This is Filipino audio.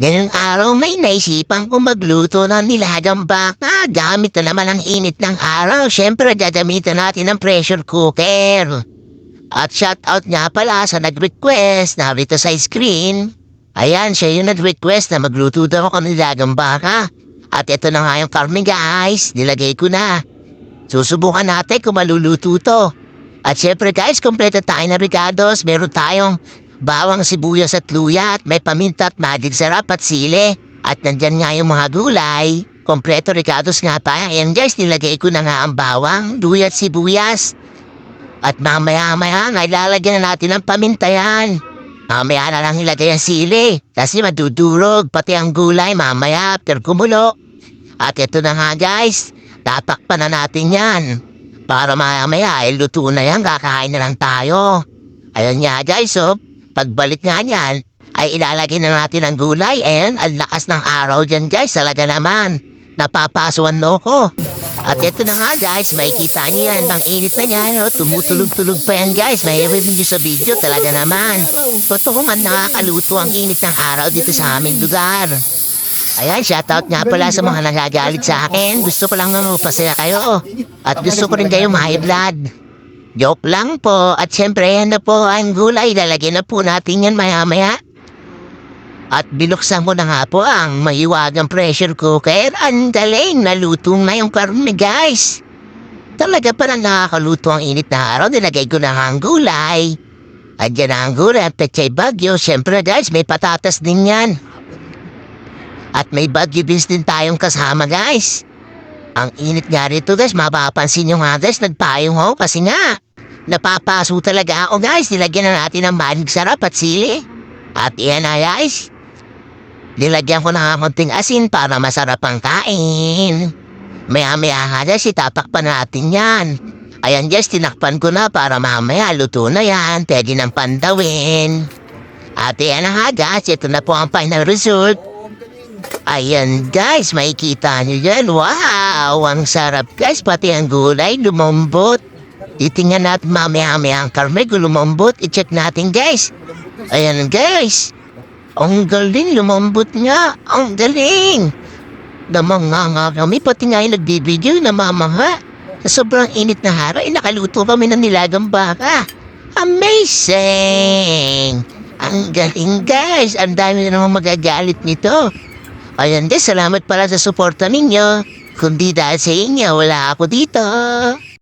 Ngayong araw may naisipan ko magluto ng nilagang baka gamit na naman ang init ng araw. Siyempre, gagamitan natin ng pressure cooker. At shoutout nga pala sa nag-request na rito sa screen. Ayan, siya yung nag-request na magluto daw ako ng nilagang baka. At ito na nga yung karne guys, nilagay ko na. Susubukan natin kung maluluto to. At syempre guys, kompleto tayo na regados. Meron tayong bawang sibuyas at luya at may paminta at magic sarap at sili. At nandyan nga yung mga gulay. Kompleto regados nga pa. Ayan guys, nilagay ko na nga ang bawang, luya at sibuyas. At mamaya-maya nga ilalagyan na natin ang paminta yan. Mamaya na lang ilagay ang sili. Kasi madudurog pati ang gulay mamaya after kumulo. At ito na nga guys, tatakpan na natin yan. Para mamaya ay luto na yan, kakain na lang tayo. Ayan nga guys, oh. Pagbalik nga niyan, ay ilalagay na natin ang gulay and ang lakas ng araw dyan guys, talaga naman. Napapasuan no ko. At ito na nga guys, makikita niyo yan, ang init na yan, oh. tumutulog-tulog pa yan guys, may review sa video talaga naman. Totoo man nakakaluto ang init ng araw dito sa aming lugar. Ayan, shoutout nga pala sa mga nagagalit sa akin. Gusto ko lang na mapasaya kayo. At gusto ko rin kayo high blood. Joke lang po. At syempre, na po ang gulay. Lalagyan na po natin yan maya-maya. At binuksan ko na nga po ang mahiwagang pressure cooker. Ang galing, nalutong na yung karne guys. Talaga pa na nakakaluto ang init na araw. Nilagay ko na nga ang gulay. At yan ang gulay at pechay bagyo. Syempre guys, may patatas din yan. At may bagyo beans din tayong kasama guys. Ang init nga rito guys, mapapansin nyo nga guys, nagpayong ho kasi nga. Napapaso talaga ako guys, nilagyan na natin ng manig sarap at sili. At iyan na guys, nilagyan ko na nga konting asin para masarap ang kain. Maya-maya nga guys, itatakpan natin yan. Ayan guys, tinakpan ko na para mamaya luto na yan, pwede nang pandawin. At iyan na nga guys, ito na po ang final result. Ayan guys, makikita nyo yan. Wow, ang sarap guys. Pati ang gulay, lumambot. Titingnan natin mamaya-maya ang karme kung lumambot. I-check natin guys. Ayan guys. Ang galing, lumambot nga. Ang galing. Namanga nga kami, pati nga yung nagbibideo, namamanga. Sa sobrang init na hara, eh, nakaluto kami ng nilagang baka. Amazing! Ang galing guys! Ang dami na naman magagalit nito. Ayan guys, salamat pala sa suporta ninyo. Kundi dahil sa inyo, wala ako dito.